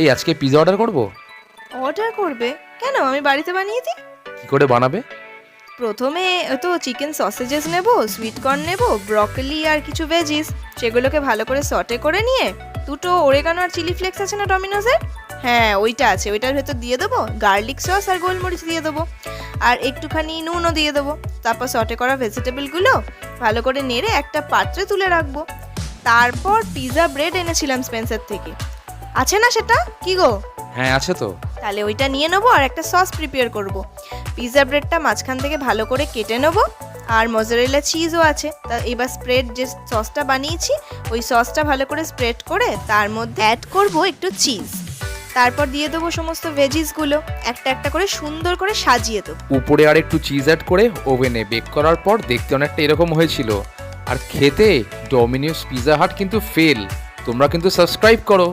এই আজকে pizza order করব? অর্ডার করবে। কেন? আমি বাড়িতে বানিয়ে দিই কি করে বানাবে? প্রথমে তো চিকেন সসেজেস নেব সুইট কর্ন নেব ব্রকলি আর কিছু ভেজিস সেগুলোকে ভালো করে সটে করে নিয়ে দুটো ওরেগানো আর চিলি ফ্লেক্স আছে না ডমিনোজের হ্যাঁ ওইটা আছে। ওইটার ভেতর দিয়ে দেবো গার্লিক সস আর গোলমরিচ দিয়ে দেবো। আর একটুখানি নুনও দিয়ে দেবো। তারপর সটে করা ভেজিটেবলগুলো ভালো করে নেড়ে একটা পাত্রে তুলে রাখব। তারপর পিৎজা ব্রেড এনেছিলাম স্পেন্সার থেকে। আছে না সেটা? কি গো? হ্যাঁ আছে তো। তাহলে ওইটা নিয়ে নেব আর একটা সস প্রিপেয়ার করব। পিৎজা ব্রেডটা মাঝখান থেকে ভালো করে কেটে নেব। আর মজারেলা চিজও আছে। তা এবার স্প্রেড যে সসটা বানিয়েছি ওই সসটা ভালো করে স্প্রেড করে তার মধ্যে অ্যাড করব একটু চিজ তারপর দিয়ে দেবো সমস্ত ভেজিসগুলো একটা একটা করে সুন্দর করে সাজিয়ে দেবো। উপরে আর একটু চিজ অ্যাড করে ওভেনে বেক করার পর দেখতে অনেকটা এরকম হয়েছিল। আর খেতে ডমিনিওস পিৎজা হাট কিন্তু ফেল তোমরা কিন্তু সাবস্ক্রাইব করো।